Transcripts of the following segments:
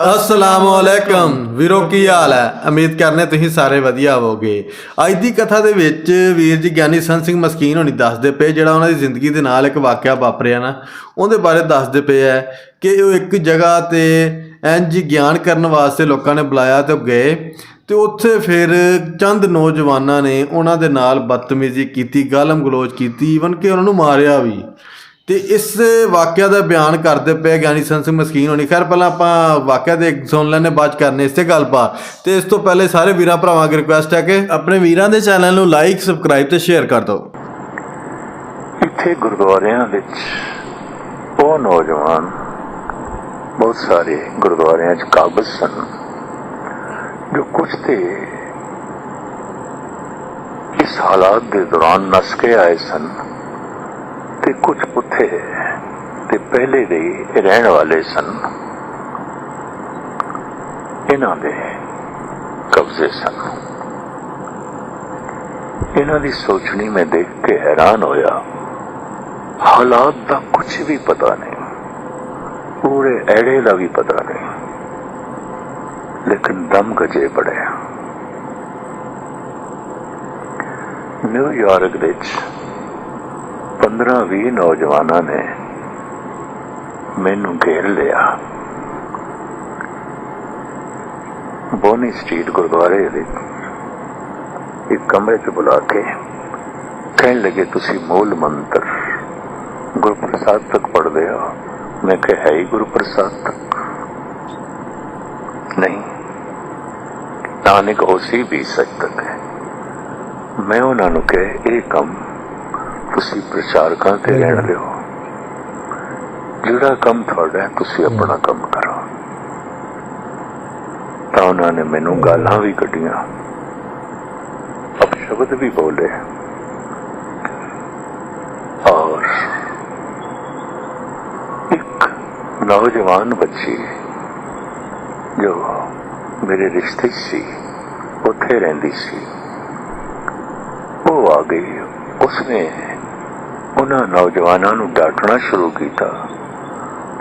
ਅਸਲਾਮ ਵਾਲੇਕਮ ਵੀਰੋ, ਕੀ ਹਾਲ ਹੈ? ਉਮੀਦ ਕਰਨੇ ਤੁਸੀਂ ਸਾਰੇ ਵਧੀਆ ਹੋਵੋਗੇ। ਅੱਜ ਦੀ ਕਥਾ ਦੇ ਵਿੱਚ ਵੀਰ ਜੀ ਗਿਆਨੀ ਸੰਤ ਸਿੰਘ ਮਸਕੀਨ ਹੋਣੀ ਦੱਸਦੇ ਪਏ, ਜਿਹੜਾ ਉਹਨਾਂ ਦੀ ਜ਼ਿੰਦਗੀ ਦੇ ਨਾਲ ਇੱਕ ਵਾਕਿਆ ਵਾਪਰਿਆ ਨਾ, ਉਹਦੇ ਬਾਰੇ ਦੱਸਦੇ ਪਏ ਹੈ ਕਿ ਉਹ ਇੱਕ ਜਗ੍ਹਾ ਤੇ ਇੰਜ ਗਿਆਨ ਕਰਨ ਵਾਸਤੇ ਲੋਕਾਂ ਨੇ ਬੁਲਾਇਆ ਤੇ ਉਹ ਗਏ ਤੇ ਉੱਥੇ ਫਿਰ ਚੰਦ ਨੌਜਵਾਨਾਂ ਨੇ ਉਹਨਾਂ ਦੇ ਨਾਲ ਬਦਤਮੀਜ਼ੀ ਕੀਤੀ, ਗਾਲਮ ਗਲੋਚ ਕੀਤੀ ਈਵਨ ਕਿ ਉਹਨਾਂ ਨੂੰ ਮਾਰਿਆ ਵੀ। ਤੇ ਇਸ ਵਾਕਿਆ ਦਾ ਬਿਆਨ ਕਰਦੇ ਪਏ ਗਿਆਨੀ ਸੰਤ ਸਿੰਘ ਮਸਕੀਨ ਹੋਣੀ। ਖੈਰ, ਪਹਿਲਾਂ ਆਪਾਂ ਵਾਕਿਆ ਦੇ ਸੁਣ ਲੈਣੇ ਬਾਅਦ ਕਰਨੇ ਇਸ ਤੇ ਗੱਲਬਾਤ ਤੇ ਇਸ ਤੋਂ ਪਹਿਲੇ ਸਾਰੇ ਵੀਰਾਂ ਭਰਾਵਾਂ ਅੱਗੇ ਰਿਕੁਐਸਟ ਹੈ ਕਿ ਆਪਣੇ ਵੀਰਾਂ ਦੇ ਚੈਨਲ ਨੂੰ ਲਾਈਕ ਸਬਸਕ੍ਰਾਈਬ ਤੇ ਸ਼ੇਅਰ ਕਰ ਦਿਓ। ਇੱਥੇ ਗੁਰਦੁਆਰਿਆਂ ਵਿੱਚ ਉਹ ਨੌਜਵਾਨ ਬਹੁਤ ਸਾਰੇ ਗੁਰਦੁਆਰਿਆਂ 'ਚ ਕਾਬਜ਼ ਸਨ, ਜੋ ਕੁਝ ਤੇ ਇਸ ਹਾਲਾਤ ਦੇ ਦੌਰਾਨ ਨਸ ਕੇ ਆਏ ਸਨ। ਤੇ ਕੁਝ ਉੱਥੇ ਤੇ ਪਹਿਲੇ ਦੇ ਰਹਿਣ ਵਾਲੇ ਸਨ। ਇਹਨਾਂ ਦੇ ਕਬਜ਼ੇ ਸਨ। ਇਹਨਾਂ ਦੀ ਸੋਚਣੀ ਮੈਂ ਦੇਖ ਕੇ ਹੈਰਾਨ ਹੋਇਆ। ਹਾਲਾਤ ਦਾ ਕੁਝ ਵੀ ਪਤਾ ਨਹੀਂ। ਪੂਰੇ ਐੜੇ ਦਾ ਵੀ ਪਤਾ ਨਹੀਂ। ਲੇਕਿਨ ਦਮ ਗਜੇ ਪੜਿਆ ਨਿਊਯਾਰਕ ਵਿੱਚ 15-20 ਨੌਜਵਾਨਾਂ ਨੇ ਮੈਨੂੰ ਘੇਰ ਲਿਆ। ਬੋਨੀ ਸਟਰੀਟ ਗੁਰਦੁਆਰੇ ਦੇ ਇੱਕ ਕਮਰੇ 'ਚ ਬੁਲਾ ਕੇ ਕਹਿਣ ਲੱਗੇ, ਤੁਸੀਂ ਮੂਲ ਮੰਤਰ ਗੁਰਪ੍ਰਸਾਦ ਤੱਕ ਪੜ੍ਹਦੇ ਹੋ? ਮੈਂ ਕਿਹਾ, ਹੈ ਹੀ ਗੁਰਪ੍ਰਸਾਦ ਤੱਕ। ਨਹੀਂ, ਨਾਨਕ ਉਸੇ ਵੀ ਸੱਚ ਤੱਕ ਹੈ। ਮੈਂ ਉਹਨਾਂ ਨੂੰ ਕਿਹਾ, ਇਹ ਕੰਮ ਤੁਸੀਂ ਪ੍ਰਚਾਰਕਾਂ ਤੇ ਰਹਿਣ ਦਿਓ ਜਿਹੜਾ ਕੰਮ ਤੁਹਾਡਾ ਹੈ ਤੁਸੀਂ ਆਪਣਾ ਕੰਮ ਕਰੋ ਤਾਂ ਉਹਨਾਂ ਨੇ ਮੈਨੂੰ ਗਾਲਾਂ ਵੀ ਕੱਢੀਆਂ ਅਪਸ਼ਬਦ ਵੀ ਬੋਲੇ ਔਰ ਇੱਕ ਨੌਜਵਾਨ ਬੱਚੀ ਜੋ ਮੇਰੇ ਰਿਸ਼ਤੇ 'ਚ ਸੀ ਉੱਥੇ ਰਹਿੰਦੀ ਸੀ ਉਹ ਆ ਗਈ ਉਸਨੇ ਉਹਨਾਂ ਨੌਜਵਾਨਾਂ ਨੂੰ ਡਾਂਟਣਾ ਸ਼ੁਰੂ ਕੀਤਾ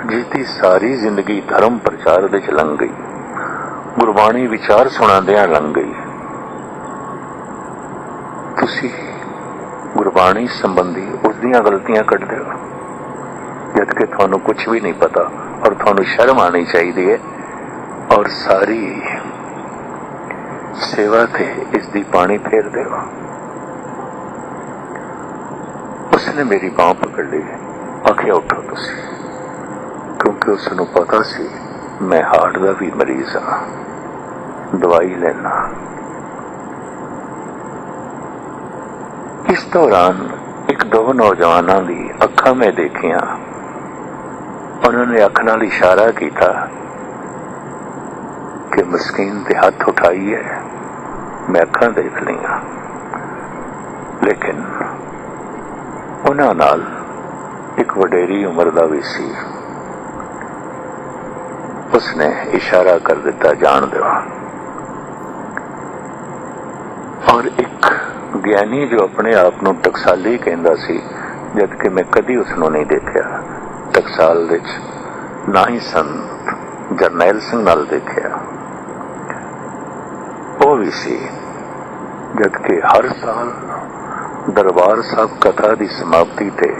ਜਿਸ ਦੀ ਸਾਰੀ ਜ਼ਿੰਦਗੀ ਧਰਮ ਪ੍ਰਚਾਰ ਵਿੱਚ ਲੰਘ ਗਈ। ਗੁਰਬਾਣੀ ਵਿਚਾਰ ਸੁਣਾਉਂਦਿਆਂ ਲੰਘ ਗਈ। ਤੁਸੀਂ ਗੁਰਬਾਣੀ ਸੰਬੰਧੀ ਉਸ ਦੀਆਂ ਗਲਤੀਆਂ ਕੱਢਦੇ ਹੋ ਜਦ ਕਿ ਤੁਹਾਨੂੰ ਕੁਝ ਵੀ ਨਹੀਂ ਪਤਾ ਔਰ ਤੁਹਾਨੂੰ ਸ਼ਰਮ ਆਣੀ ਚਾਹੀਦੀ ਹੈ ਔਰ ਸਾਰੀ ਸੇਵਾ ਤੇ ਇਸ ਦੀ ਪਾਣੀ ਫੇਰ ਹੋ। ਉਸਨੇ ਮੇਰੀ ਬਾਹ ਪਕੜ ਲਈ ਆਖਿਆ ਉੱਠੋ ਤੁਸੀਂ ਕਿਉਂਕਿ ਉਸ ਨੂੰ ਪਤਾ ਸੀ ਮੈਂ ਹਾਰਟ ਦਾ ਵੀ ਮਰੀਜ਼ ਹਾਂ ਦਵਾਈ ਲੈਣਾ ਇਸ ਦੌਰਾਨ ਇੱਕ ਦੋ ਨੌਜਵਾਨਾਂ ਦੀ ਅੱਖਾਂ ਮੈਂ ਦੇਖੀਆਂ ਉਹਨਾਂ ਨੇ ਅੱਖ ਨਾਲ ਇਸ਼ਾਰਾ ਕੀਤਾ ਕਿ ਮਸਕੀਨ ਤੇ ਹੱਥ ਉਠਾਈਏ ਮੈਂ ਅੱਖਾਂ ਦੇਖ ਲਈਆਂ ਲੇਕਿਨ ਉਹਨਾਂ ਨਾਲ ਇੱਕ ਵਡੇਰੀ ਉਮਰ ਦਾ ਵੀ ਸੀ। ਉਸਨੇ ਇਸ਼ਾਰਾ ਕਰ ਦਿੱਤਾ, ਜਾਣ ਦਿਓ। ਔਰ ਇੱਕ ਗਿਆਨੀ ਜੋ ਆਪਣੇ ਆਪ ਨੂੰ ਟਕਸਾਲੀ ਕਹਿੰਦਾ ਸੀ ਜਦ ਕਿ ਮੈਂ ਕਦੀ ਉਸ ਨੂੰ ਨਹੀਂ ਦੇਖਿਆ, ਟਕਸਾਲ ਵਿੱਚ ਨਾ ਹੀ ਸੰਤ ਜਰਨੈਲ ਸਿੰਘ ਨਾਲ ਦੇਖਿਆ। ਉਹ ਵੀ ਸੀ ਜਦ ਕਿ ਹਰ ਸਾਲ ਦਰਬਾਰ ਸਾਹਿਬ ਕਥਾ ਦੀ ਸਮਾਪਤੀ ਤੇ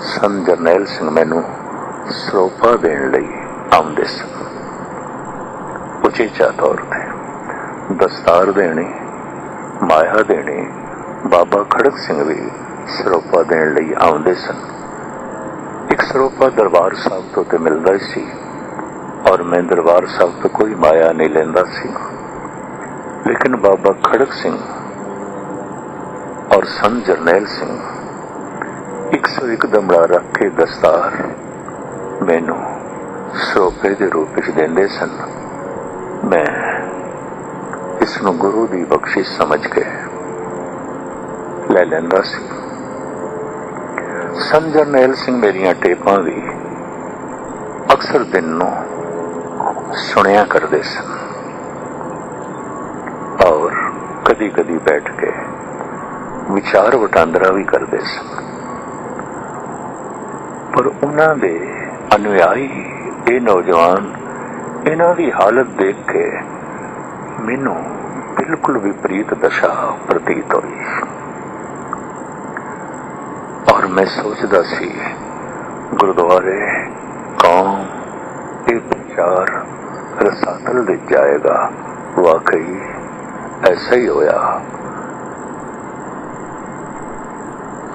ਸੰਤ ਜਰਨੈਲ ਸਿੰਘ ਮੈਨੂੰ ਸਰੋਪਾ ਦੇਣ ਲਈ ਆਉਂਦੇ ਸਨ। ਉਚੇਚਾ ਤੌਰ ਤੇ ਦਸਤਾਰ ਦੇਣੀ, ਮਾਇਆ ਦੇਣੀ, ਬਾਬਾ ਖੜਕ ਸਿੰਘ ਵੀ ਸਰੋਪਾ ਦੇਣ ਲਈ ਆਉਂਦੇ ਸਨ। ਇੱਕ ਸਰੋਪਾ ਦਰਬਾਰ ਸਾਹਿਬ ਤੋਂ ਤੇ ਮਿਲਦਾ ਹੀ ਸੀ ਔਰ ਮੈਂ ਦਰਬਾਰ ਸਾਹਿਬ ਤੋਂ ਕੋਈ ਮਾਇਆ ਨਹੀਂ ਲੈਂਦਾ ਸੀ। ਲੇਕਿਨ ਬਾਬਾ ਖੜਕ ਸਿੰਘ ਔਰ ਸੰਤ ਜਰਨੈਲ ਸਿੰਘ 101 ਦਮੜਾ ਰੱਖ ਕੇ ਦਸਤਾਰ ਮੈਨੂੰ ਸਰੋਪੇ ਦੇ ਰੂਪ ਵਿੱਚ ਦਿੰਦੇ ਸਨ। ਮੈਂ ਇਸ ਨੂੰ ਗੁਰੂ ਦੀ ਬਖਸ਼ਿਸ਼ ਸਮਝ ਕੇ ਲੈ ਲੈਂਦਾ ਸੀ। ਸੰਤ ਜਰਨੈਲ ਸਿੰਘ ਮੇਰੀਆਂ ਟੇਪਾਂ ਵੀ ਅਕਸਰ ਦਿਨ ਨੂੰ ਸੁਣਿਆ ਕਰਦੇ ਸਨ। ਔਰ ਕਦੀ ਕਦੀ ਬੈਠ ਕੇ ਵਿਚਾਰ ਵਟਾਂਦਰਾ ਵੀ ਕਰਦੇ ਸਨ। ਪਰ ਉਹਨਾਂ ਦੇ ਅਨੁਯਾਈ ਇਹ ਨੌਜਵਾਨ ਇਹਨਾਂ ਦੀ ਹਾਲਤ ਦੇਖ ਕੇ ਮੈਨੂੰ ਬਿਲਕੁਲ ਵਿਪਰੀਤ ਦਸ਼ਾ ਪ੍ਰਤੀਤ ਹੋਈ। ਔਰ ਮੈਂ ਸੋਚਦਾ ਸੀ, ਗੁਰਦੁਆਰੇ, ਕੌਮ, ਇਹ ਵਿਚਾਰ ਰਸਾਤਲ ਦੇ ਜਾਏਗਾ। ਵਾਕਈ ਐਸਾ ਹੀ ਹੋਇਆ।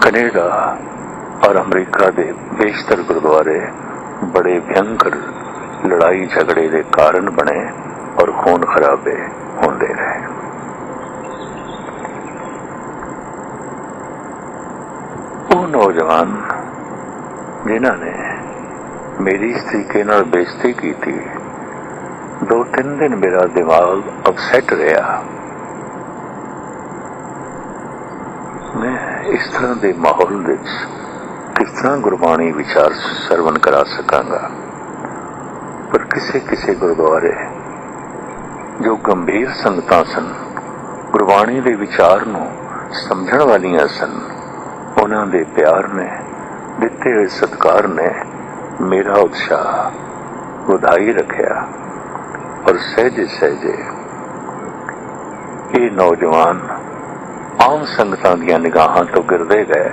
ਕੈਨੇਡਾ ਔਰ ਅਮਰੀਕਾ ਦੇ ਬੇਸ਼ਤਰ ਗੁਰਦੁਆਰੇ ਬੜੇ ਭਿਅੰਕਰ ਲੜਾਈ ਝਗੜੇ ਦੇ ਕਾਰਨ ਬਣੇ ਔਰ ਖੂਨ ਖਰਾਬੇ ਹੁੰਦੇ ਰਹੇ ਉਹ ਨੌਜਵਾਨ ਜਿਨ੍ਹਾਂ ਨੇ ਮੇਰੀ ਇਸ ਤਰੀਕੇ ਨਾਲ ਬੇਇੱਜ਼ਤੀ ਕੀਤੀ ਦੋ ਤਿੰਨ ਦਿਨ ਮੇਰਾ ਦਿਮਾਗ ਅਪਸੈਟ ਰਿਹਾ ਮੈਂ ਇਸ ਤਰ੍ਹਾਂ ਦੇ ਮਾਹੌਲ ਵਿੱਚ ਕਿਸ ਤਰ੍ਹਾਂ ਗੁਰਬਾਣੀ ਵਿਚਾਰ ਸਰਵਨ ਕਰਾ ਸਕਾਂਗਾ? ਪਰ ਕਿਸੇ ਕਿਸੇ ਗੁਰਦੁਆਰੇ ਜੋ ਗੰਭੀਰ ਸੰਗਤਾਂ ਸਨ, ਗੁਰਬਾਣੀ ਦੇ ਵਿਚਾਰ ਨੂੰ ਸਮਝਣ ਵਾਲੀਆਂ ਸਨ, ਉਹਨਾਂ ਦੇ ਪਿਆਰ ਨੇ ਦਿੱਤੇ ਹੋਏ ਸਤਕਾਰ ਨੇ ਮੇਰਾ ਉਤਸ਼ਾਹ ਵਧਾਈ ਰੱਖਿਆ ਔਰ ਸਹਿਜੇ ਸਹਿਜੇ ਇਹ ਨੌਜਵਾਨ ਆਮ ਸੰਗਤਾਂ ਦੀਆਂ ਨਿਗਾਹਾਂ ਤੋਂ ਗਿਰਦੇ ਗਏ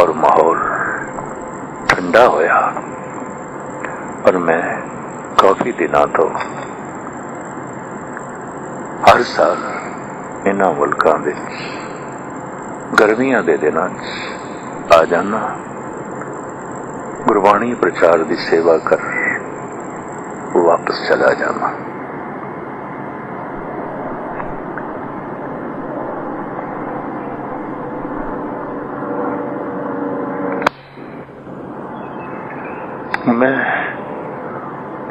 ਔਰ ਮਾਹੌਲ ਠੰਡਾ ਹੋਇਆ ਔਰ ਮੈਂ ਕਾਫੀ ਦਿਨਾਂ ਤੋਂ ਹਰ ਸਾਲ ਇਹਨਾਂ ਮੁਲਕਾਂ ਵਿੱਚ ਗਰਮੀਆਂ ਦੇ ਦਿਨਾਂ 'ਚ ਆ ਜਾਣਾ ਗੁਰਬਾਣੀ ਪ੍ਰਚਾਰ ਦੀ ਸੇਵਾ ਕਰ ਵਾਪਸ ਚਲਾ ਜਾਣਾ ਮੈਂ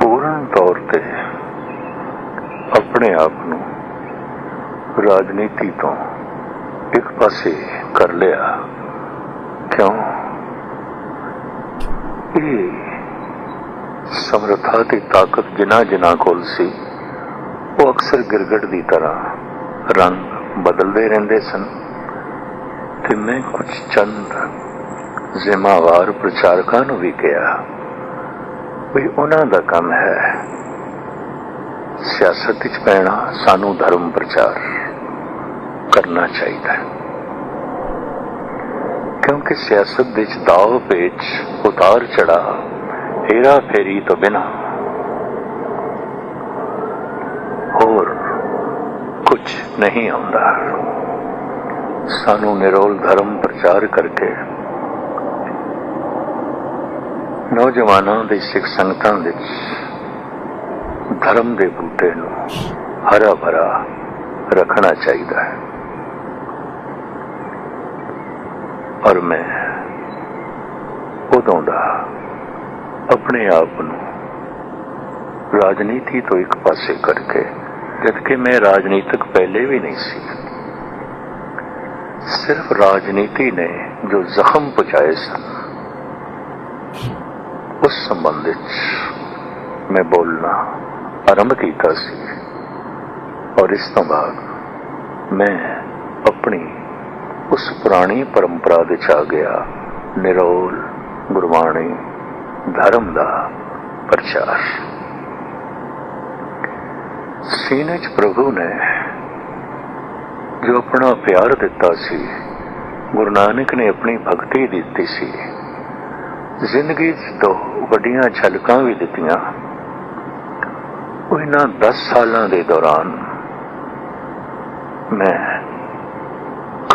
ਪੂਰਨ ਤੌਰ ਤੇ ਆਪਣੇ ਆਪ ਨੂੰ ਰਾਜਨੀਤੀ ਤੋਂ ਇੱਕ ਪਾਸੇ ਕਰ ਲਿਆ। ਕਿਉਂ? ਇਹ ਸਮਰੱਥਾ ਤੇ ਤਾਕਤ ਜਿਨ੍ਹਾਂ ਜਿਨ੍ਹਾਂ ਕੋਲ ਸੀ, ਉਹ ਅਕਸਰ ਗਿਰਗੜ ਦੀ ਤਰ੍ਹਾਂ ਰੰਗ ਬਦਲਦੇ ਰਹਿੰਦੇ ਸਨ ਤੇ ਮੈਂ ਕੁਝ ਚੰਦ ਜ਼ਿੰਮੇਵਾਰ ਪ੍ਰਚਾਰਕਾਂ ਨੂੰ ਵੀ ਕਿਹਾ ਵੀ ਉਹਨਾਂ ਦਾ ਕੰਮ ਹੈ ਸਿਆਸਤ ਵਿੱਚ ਪੈਣਾ, ਸਾਨੂੰ ਧਰਮ ਪ੍ਰਚਾਰ ਕਰਨਾ ਚਾਹੀਦਾ ਹੈ। ਕਿਉਂਕਿ ਸਿਆਸਤ ਵਿੱਚ ਦਾਅ ਪੇਚ ਉਤਾਰ ਚੜਾ ਹੇਰਾ ਫੇਰੀ ਤੋਂ ਬਿਨਾ। ਹੋਰ ਕੁਝ ਨਹੀਂ ਹੁੰਦਾ ਸਾਨੂੰ ਨਿਰੋਲ ਧਰਮ ਪ੍ਰਚਾਰ ਕਰਕੇ ਨੌਜਵਾਨਾਂ ਦੇ ਸਿੱਖ ਸੰਗਤਾਂ ਵਿੱਚ ਧਰਮ ਦੇ ਬੂਟੇ ਨੂੰ ਹਰਾ ਭਰਾ ਰੱਖਣਾ ਚਾਹੀਦਾ ਹੈ। ਔਰ ਮੈਂ ਉਦੋਂ ਦਾ ਆਪਣੇ ਆਪ ਨੂੰ ਰਾਜਨੀਤੀ ਤੋਂ ਇੱਕ ਪਾਸੇ ਕਰਕੇ ਜਦ ਕਿ ਮੈਂ ਰਾਜਨੀਤਿਕ ਪਹਿਲੇ ਵੀ ਨਹੀਂ ਸੀ। ਸਿਰਫ ਰਾਜਨੀਤੀ ਨੇ ਜੋ ਜ਼ਖਮ ਪਹੁੰਚਾਏ ਸਨ, ਉਸ ਸੰਬੰਧ ਵਿੱਚ ਮੈਂ ਬੋਲਣਾ ਆਰੰਭ ਕੀਤਾ ਸੀ। ਔਰ ਇਸ ਤੋਂ ਬਾਅਦ ਮੈਂ ਆਪਣੀ ਉਸ ਪੁਰਾਣੀ ਪਰੰਪਰਾ ਦੇ ਚ ਆ ਗਿਆ। ਨਿਰੋਲ ਗੁਰਬਾਣੀ, ਧਰਮ ਦਾ ਪ੍ਰਚਾਰ। ਸੀਨੇ ਚ ਪ੍ਰਭੂ ਨੇ ਜੋ ਆਪਣਾ ਪਿਆਰ ਦਿੱਤਾ ਸੀ, ਗੁਰੂ ਨਾਨਕ ਨੇ ਆਪਣੀ ਭਗਤੀ ਦਿੱਤੀ ਸੀ, ਜ਼ਿੰਦਗੀ 'ਚ ਦੋ ਵੱਡੀਆਂ ਝਲਕਾਂ ਵੀ ਦਿੱਤੀਆਂ। ਉਹ ਇਹਨਾਂ 10 ਸਾਲਾਂ ਦੇ ਦੌਰਾਨ ਮੈਂ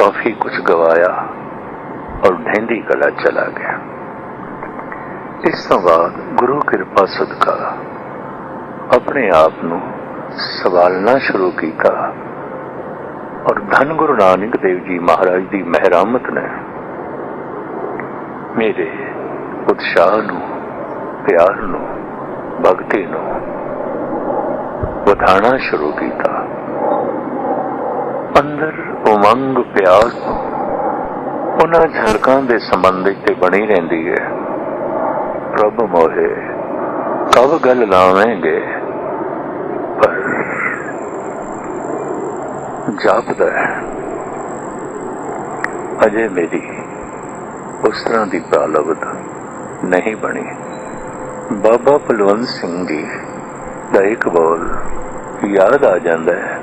ਕਾਫੀ ਕੁਝ ਗਵਾਇਆ ਔਰ ਢਹਿੰਦੀ ਕਲਾ ਚਲਾ ਗਿਆ। ਇਸ ਤੋਂ ਬਾਅਦ ਗੁਰੂ ਕਿਰਪਾ ਸਦਕਾ ਆਪਣੇ ਆਪ ਨੂੰ ਸਵਾਲਣਾ ਸ਼ੁਰੂ ਕੀਤਾ ਔਰ ਧੰਨ ਗੁਰੂ ਨਾਨਕ ਦੇਵ ਜੀ ਮਹਾਰਾਜ ਦੀ ਮਹਿਰਾਮਤ ਨੇ ਮੇਰੇ ਉਤਸ਼ਾਹ ਨੂੰ, ਪਿਆਰ ਨੂੰ, ਭਗਤੀ ਨੂੰ ਵਧਾਣਾ ਸ਼ੁਰੂ ਕੀਤਾ। ਅੰਦਰ ਉਮੰਗ ਪਿਆਸ ਉਹਨਾਂ ਝਲਕਾਂ ਦੇ ਸੰਬੰਧ ਵਿੱਚ ਤੇ ਬਣੀ ਰਹਿੰਦੀ ਹੈ। ਪ੍ਰਭ ਮੋਹੇ ਕਬ ਗੱਲ ਲਾਵੇਂਗੇ, ਪਰ ਜਾਪਦਾ ਹੈ। ਅਜੇ ਮੇਰੀ ਉਸ ਤਰ੍ਹਾਂ ਦੀ ਪ੍ਰਾਲਬਧ ਨਹੀਂ ਬਣੀ। ਬਾਬਾ ਬਲਵੰਤ ਸਿੰਘ ਜੀ ਦਾ ਇੱਕ ਬੋਲ ਯਾਦ ਆ ਜਾਂਦਾ ਹੈ।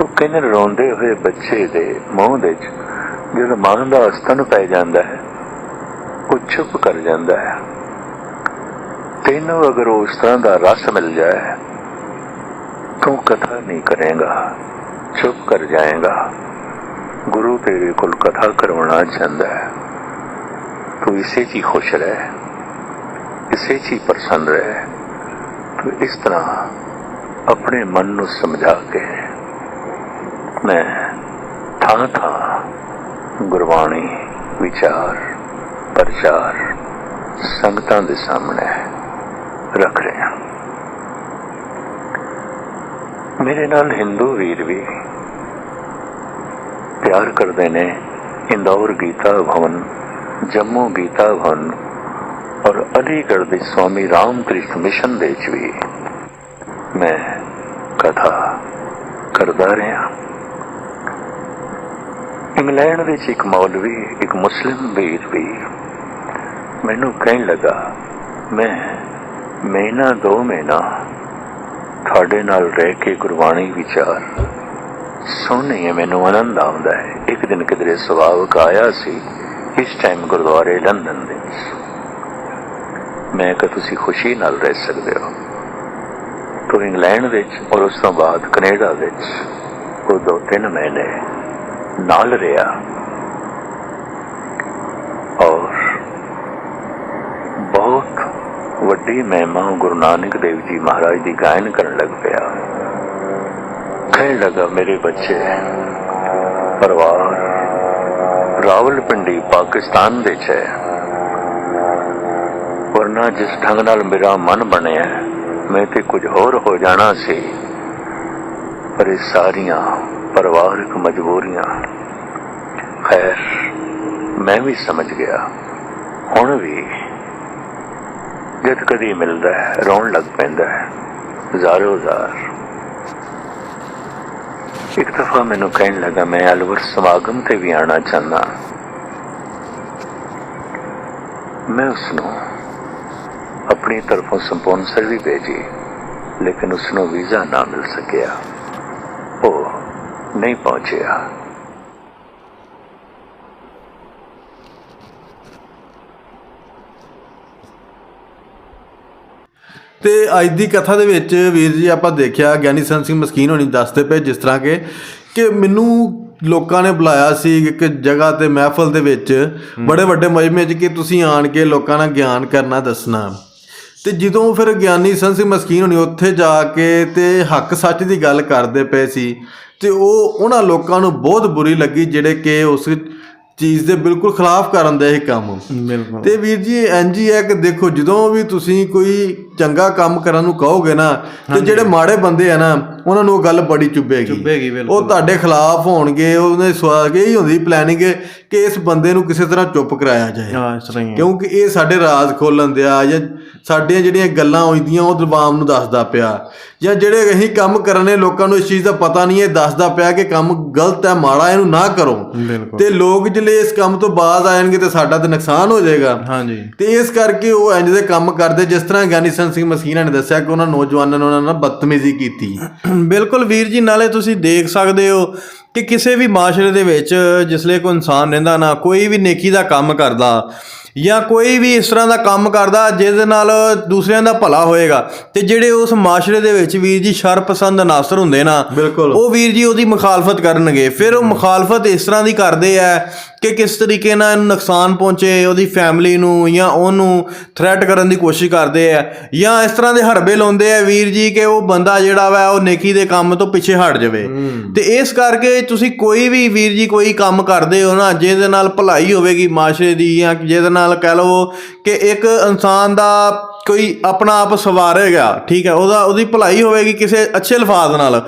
ਉਹ ਕਹਿੰਦੇ ਰੋਂਦੇ ਹੋਏ ਬੱਚੇ ਦੇ ਮੂੰਹ ਦੇ ਵਿੱਚ ਜਦੋਂ ਮਾਂ ਦਾ ਅਸਤਨ ਪੈ ਜਾਂਦਾ ਹੈ, ਉਹ ਚੁੱਪ ਕਰ ਜਾਂਦਾ ਹੈ। ਤੈਨੂੰ ਅਗਰ ਉਸ ਤਰ੍ਹਾਂ ਦਾ ਰਸ ਮਿਲ ਜਾਏ, ਤੂੰ ਕਥਾ ਨਹੀਂ ਕਰੇਗਾ, ਚੁੱਪ ਕਰ ਜਾਏਗਾ। ਗੁਰੂ ਤੇਰੇ ਕੋਲ ਕਥਾ ਕਰਵਾਉਣਾ ਚਾਹੁੰਦਾ ਹੈ। ਤੂੰ ਇਸੇ 'ਚ ਹੀ ਖੁਸ਼ ਰਹਿ, ਇਸੇ 'ਚ ਹੀ ਪ੍ਰਸੰਨ ਰਹਿ। ਤੂੰ ਇਸ ਤਰ੍ਹਾਂ ਆਪਣੇ ਮਨ ਨੂੰ ਸਮਝਾ ਕੇ ਮੈਂ ਥਾਂ ਥਾਂ ਗੁਰਬਾਣੀ, ਵਿਚਾਰ, ਪ੍ਰਚਾਰ, ਸੰਗਤਾਂ ਦੇ ਸਾਹਮਣੇ ਰੱਖ ਰਿਹਾ। ਮੇਰੇ ਨਾਲ ਹਿੰਦੂ ਵੀਰ ਵੀ ਪਿਆਰ ਕਰਦੇ ਨੇ। ਇੰਦੌਰ ਗੀਤਾ ਭਵਨ, ਜੰਮੂ ਗੀਤਾ ਭਵਨ ਔਰ ਅਲੀਗੜ੍ਹ ਦੇ ਸਵਾਮੀ ਰਾਮ ਕ੍ਰਿਸ਼ਨ ਮਿਸ਼ਨ ਦੇ ਵਿੱਚ ਵੀ ਮੈਂ ਕਥਾ ਕਰਦਾ ਰਿਹਾ। ਇੰਗਲੈਂਡ ਵਿੱਚ ਇੱਕ ਮੌਲਵੀ, ਇੱਕ ਮੁਸਲਿਮ ਵੀਰ ਵੀ ਮੈਨੂੰ ਕਹਿਣ ਲੱਗਾ, ਮੈਂ ਮਹੀਨਾ ਦੋ ਮਹੀਨਾ ਤੁਹਾਡੇ ਨਾਲ ਰਹਿ ਕੇ ਗੁਰਬਾਣੀ ਵਿਚਾਰ ਸੁਣਨੇ ਹੈ। ਮੈਨੂੰ ਆਨੰਦ ਆਉਂਦਾ ਹੈ। ਇੱਕ ਦਿਨ ਕਿਧਰੇ ਸੁਭਾਵਕ ਆਇਆ ਸੀ, ਇਸ ਟਾਈਮ ਗੁਰਦੁਆਰੇ ਲੰਡਨ ਦੇ ਵਿੱਚ। ਮੈਂ ਕਿ ਤੁਸੀਂ ਖੁਸ਼ੀ ਨਾਲ ਰਹਿ ਸਕਦੇ ਹੋ। ਤੋ ਇੰਗਲੈਂਡ ਵਿੱਚ ਔਰ ਉਸ ਤੋਂ ਬਾਅਦ ਕੈਨੇਡਾ ਵਿੱਚ ਉਹ ਦੋ ਤਿੰਨ ਮਹੀਨੇ ਨਾਲ ਰਿਹਾ ਔਰ ਬਹੁਤ ਵੱਡੀ ਮਹਿਮਾ ਗੁਰੂ ਨਾਨਕ ਦੇਵ ਜੀ ਮਹਾਰਾਜ ਦੀ ਗਾਇਨ ਕਰਨ ਲੱਗ ਪਿਆ। ਕਹਿਣ ਲੱਗਾ, ਮੇਰੇ ਬੱਚੇ, ਪਰਿਵਾਰ ਰਾਵਲਪਿੰਡੀ ਪਾਕਿਸਤਾਨ ਵਿੱਚ ਹੈ। ਵਰਨਾ ਜਿਸ ਢੰਗ ਨਾਲ ਮੇਰਾ ਮਨ ਬਣਿਆ, ਮੈਂ ਤੇ ਕੁਝ ਹੋਰ ਹੋ ਜਾਣਾ ਸੀ, ਪਰ ਇਹ ਸਾਰੀਆਂ ਪਰਿਵਾਰਿਕ ਮਜਬੂਰੀਆਂ। ਖੈਰ, ਮੈਂ ਵੀ ਸਮਝ ਗਿਆ। ਹੁਣ ਵੀ ਜਦ ਕਦੀ ਮਿਲਦਾ ਹੈ, ਰੋਣ ਲੱਗ ਪੈਂਦਾ ਹੈ। ਜ਼ਾਰੋ ਜ਼ਾਰ ਇੱਕ ਦਫਾ ਮੈਨੂੰ ਕਹਿਣ ਲੱਗਾ, ਮੈਂ ਅਲਵਰ ਸਮਾਗਮ ਤੇ ਵੀ ਆਣਾ ਚਾਹੁੰਦਾ ਮੈਂ ਉਸ ਨੂੰ ਆਪਣੀ ਤਰਫੋਂ ਸਪਾਂਸਰ ਵੀ ਭੇਜੀ, ਲੇਕਿਨ ਉਸ ਨੂੰ ਵੀਜ਼ਾ ਨਾ ਮਿਲ ਸਕਿਆ। ਨਹੀਂ ਪਹੁੰਚਿਆ। ਤੇ ਅੱਜ ਦੀ ਕਥਾ ਦੇ ਵਿੱਚ ਵੀਰ ਜੀ ਆਪਾਂ ਦੇਖਿਆ ਗਿਆਨੀ ਸੰਤ ਸਿੰਘ ਮਸਕੀਨ ਹੋਣੀ ਦੱਸਦੇ ਪਏ ਜਿਸ ਤਰ੍ਹਾਂ ਕਿ ਕਿ ਮੈਨੂੰ ਲੋਕਾਂ ਨੇ ਬੁਲਾਇਆ ਸੀ ਇੱਕ ਜਗ੍ਹਾ ਤੇ ਮਹਿਫਲ ਦੇ ਵਿੱਚ ਬੜੇ ਵੱਡੇ ਮਜਮੇ 'ਚ ਕਿ ਤੁਸੀਂ ਆਣ ਕੇ ਲੋਕਾਂ ਨਾਲ ਗਿਆਨ ਕਰਨਾ, ਦੱਸਣਾ। ਤੇ ਜਦੋਂ ਫਿਰ ਗਿਆਨੀ ਸੰਤ ਸਿੰਘ ਮਸਕੀਨ ਹੋਣੀ ਉੱਥੇ ਜਾ ਕੇ ਤੇ ਹੱਕ ਸੱਚ ਦੀ ਗੱਲ ਕਰਦੇ ਪਏ ਸੀ ਤੇ ਉਹ ਉਹਨਾਂ ਲੋਕਾਂ ਨੂੰ ਬਹੁਤ ਬੁਰੀ ਲੱਗੀ ਜਿਹੜੇ ਕਿ ਉਸ ਚੀਜ਼ ਦੇ ਬਿਲਕੁਲ ਖਿਲਾਫ ਕਰਨ ਦੇ ਇਹ ਕੰਮ ਤੇ ਵੀਰ ਜੀ ਇੰਜ ਹੀ ਹੈ ਕਿ ਦੇਖੋ ਜਦੋਂ ਵੀ ਤੁਸੀਂ ਕੋਈ ਚੰਗਾ ਕੰਮ ਕਰਨ ਨੂੰ ਕਹੋਗੇ ਨਾ ਤੇ ਜਿਹੜੇ ਮਾੜੇ ਬੰਦੇ ਆ ਨਾ ਉਹਨਾਂ ਨੂੰ ਉਹ ਗੱਲ ਬੜੀ ਚੁੱਭੇਗੀ। ਉਹ ਤੁਹਾਡੇ ਖਿਲਾਫ ਹੋਣਗੇ ਉਹਨੇ ਸਵਾਗ ਇਹ ਹੁੰਦੀ ਪਲੈਨਿੰਗ ਕਿ ਇਸ ਬੰਦੇ ਨੂੰ ਕਿਸੇ ਤਰ੍ਹਾਂ ਚੁੱਪ ਕਰਾਇਆ ਜਾਏ। ਹਾਂ ਇਸ ਤਰ੍ਹਾਂ ਹੀ ਹੈ। ਕਿਉਂਕਿ ਇਹ ਸਾਡੇ ਰਾਜ਼ ਖੋਲਣ ਦਿਆ ਜਾਂ ਸਾਡੀਆਂ ਜਿਹੜੀਆਂ ਗੱਲਾਂ ਹੋਈਆਂ ਉਹ ਦਰਬਾਮ ਨੂੰ ਦੱਸਦਾ ਪਿਆ। ਜਾਂ ਜਿਹੜੇ ਅਸੀਂ ਕੰਮ ਕਰਨੇ ਲੋਕਾਂ ਨੂੰ ਇਸ ਚੀਜ਼ ਦਾ ਪਤਾ ਨਹੀਂ ਇਹ ਦੱਸਦਾ ਪਿਆ ਕਿ ਕੰਮ ਗਲਤ ਹੈ ਮਾੜਾ ਇਹਨੂੰ ਨਾ ਕਰੋ। ਬਿਲਕੁਲ। ਤੇ ਲੋਕ ਜਿਹੜੇ ਇਸ ਕੰਮ ਤੋਂ ਬਾਅਦ ਆਣਗੇ ਤੇ ਸਾਡਾ ਤੇ ਨੁਕਸਾਨ ਹੋ ਜਾਏਗਾ। ਹਾਂਜੀ। ਤੇ ਇਸ ਕਰਕੇ ਉਹ ਇੰਜ ਦੇ ਕੰਮ ਕਰਦੇ ਜਿਸ ਤਰ੍ਹਾਂ ਗਿਆਨੀ ਸੰਤ ਸਿੰਘ ਮਸਕੀਨਾ ਨੇ ਦੱਸਿਆ ਕਿ ਉਹਨਾਂ ਨੌਜਵਾਨਾਂ ਨੇ ਉਹਨਾਂ ਨਾਲ ਬਦਤਮੀਜ਼ੀ ਕੀਤੀ। ਬਿਲਕੁਲ ਵੀਰ ਜੀ ਨਾਲੇ ਤੁਸੀਂ ਦੇਖ ਸਕਦੇ ਹੋ ਕਿ ਕਿਸੇ ਵੀ ਮਾਸ਼ਰੇ ਦੇ ਵਿੱਚ ਜਿਸਲੇ ਕੋਈ ਇਨਸਾਨ ਰਹਿੰਦਾ ਨਾ, ਕੋਈ ਵੀ ਨੇਕੀ ਦਾ ਕੰਮ ਕਰਦਾ ਜਾਂ ਕੋਈ ਵੀ ਇਸ ਤਰ੍ਹਾਂ ਦਾ ਕੰਮ ਕਰਦਾ ਜਿਹਦੇ ਨਾਲ ਦੂਸਰਿਆਂ ਦਾ ਭਲਾ ਹੋਏਗਾ। ਤੇ ਜਿਹੜੇ ਉਸ ਮਾਸ਼ਰੇ ਦੇ ਵਿੱਚ ਵੀਰ ਜੀ ਸ਼ਰਪਸੰਦ ਨਾਸਰ ਹੁੰਦੇ ਨਾ। ਉਹ ਵੀਰ ਜੀ ਉਹਦੀ ਮੁਖਾਲਫਤ ਕਰਨਗੇ। ਫਿਰ ਉਹ ਮੁਖਾਲਫਤ ਇਸ ਤਰ੍ਹਾਂ ਦੀ ਕਰਦੇ ਆ ਕਿ ਕਿਸ ਤਰੀਕੇ ਨਾਲ ਇਹਨੂੰ ਨੁਕਸਾਨ ਪਹੁੰਚੇ ਉਹਦੀ ਫੈਮਿਲੀ ਨੂੰ ਜਾਂ ਉਹਨੂੰ ਥ੍ਰੈਟ ਕਰਨ ਦੀ ਕੋਸ਼ਿਸ਼ ਕਰਦੇ ਆ। ਜਾਂ ਇਸ ਤਰ੍ਹਾਂ ਦੇ ਹਰਬੇ ਲਾਉਂਦੇ ਆ ਵੀਰ ਜੀ ਕਿ ਉਹ ਬੰਦਾ ਜਿਹੜਾ ਵਾ ਉਹ ਨੇਕੀ ਦੇ ਕੰਮ ਤੋਂ ਪਿੱਛੇ ਹਟ ਜਾਵੇ। ਤੇ ਇਸ ਕਰਕੇ ਤੁਸੀਂ ਕੋਈ ਵੀ ਵੀਰ ਜੀ ਕੋਈ ਕੰਮ ਕਰਦੇ ਹੋ ਨਾ ਜਿਹਦੇ ਨਾਲ ਭਲਾਈ ਹੋਵੇਗੀ ਮਾਸ਼ਰੇ ਦੀ ਜਾਂ ਜਿਹਦੇ ਨਾਲ ਨਾਲ ਕਹਿ ਲਓ ਕਿ ਇੱਕ ਇਨਸਾਨ ਦਾ ਕੋਈ ਆਪਣਾ ਆਪ ਸਵਾਰੇਗਾ ਠੀਕ ਹੈ, ਉਹਦਾ, ਉਹਦੀ ਭਲਾਈ ਹੋਵੇਗੀ ਕਿਸੇ ਅੱਛੇ ਲਫਾਜ਼ ਨਾਲ।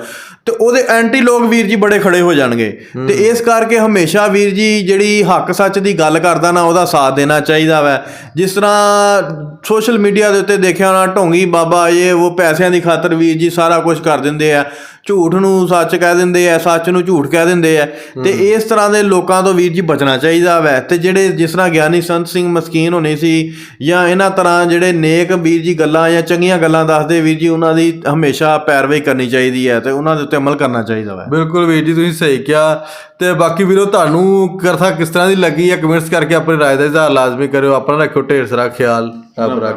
ਤੇ ਉਹਦੇ ਐਂਟੀ ਲੋਕ ਵੀਰ ਜੀ ਬੜੇ ਖੜੇ ਹੋ ਜਾਣਗੇ। ਤੇ ਇਸ ਕਰਕੇ ਹਮੇਸ਼ਾ ਵੀਰ ਜੀ ਜਿਹੜੀ ਹੱਕ ਸੱਚ ਦੀ ਗੱਲ ਕਰਦਾ ਨਾ ਉਹਦਾ ਸਾਥ ਦੇਣਾ ਚਾਹੀਦਾ ਵੈ। ਜਿਸ ਤਰ੍ਹਾਂ ਸੋਸ਼ਲ ਮੀਡੀਆ ਦੇ ਉੱਤੇ ਦੇਖਿਆ ਹੋਣਾ ਢੋਂਗੀ ਬਾਬਾ ਇਹ ਉਹ ਪੈਸਿਆਂ ਦੀ ਖਾਤਰ ਵੀਰ ਜੀ ਸਾਰਾ ਕੁਝ ਕਰ ਦਿੰਦੇ ਆ। ਝੂਠ ਨੂੰ ਸੱਚ ਕਹਿ ਦਿੰਦੇ ਆ ਸੱਚ ਨੂੰ ਝੂਠ ਕਹਿ ਦਿੰਦੇ ਆ। ਤੇ ਇਸ ਤਰ੍ਹਾਂ ਦੇ ਲੋਕਾਂ ਤੋਂ ਵੀਰ ਜੀ ਬਚਣਾ ਚਾਹੀਦਾ ਵੈ। ਤੇ ਜਿਹੜੇ ਜਿਸ ਤਰ੍ਹਾਂ ਗਿਆਨੀ ਸੰਤ ਸਿੰਘ ਮਸਕੀਨ ਹੋਣੇ ਸੀ ਜਾਂ ਇਹਨਾਂ ਤਰ੍ਹਾਂ ਜਿਹੜੇ ਨੇਕ ਵੀਰ ਜੀ ਗੱਲਾਂ ਜਾਂ ਚੰਗੀਆਂ ਗੱਲਾਂ ਦੱਸਦੇ ਵੀਰ ਜੀ ਉਹਨਾਂ ਦੀ ਹਮੇਸ਼ਾ ਪੈਰਵਾਈ ਕਰਨੀ ਚਾਹੀਦੀ ਹੈ ਤੇ ਉਹਨਾਂ ਦੇ ਉੱਤੇ ਅਮਲ ਕਰਨਾ ਚਾਹੀਦਾ ਵੈ। ਬਿਲਕੁਲ ਵੀਰ ਜੀ ਤੁਸੀਂ ਸਹੀ ਕਿਹਾ। ਤੇ ਬਾਕੀ ਵੀਰੋ ਤੁਹਾਨੂੰ ਕਰਥਾ ਕਿਸ ਤਰ੍ਹਾਂ ਦੀ ਲੱਗੀ ਹੈ ਕਮੈਂਟਸ ਕਰਕੇ ਆਪਣੀ ਰਾਏ ਦਾ ਇਜ਼ਹਾਰ ਲਾਜ਼ਮੀ ਕਰਿਓ। ਆਪਣਾ ਰੱਖਿਓ ਢੇਰ ਸਾਰਾ ਖਿਆਲ। ਰੱਬ ਰੱਖ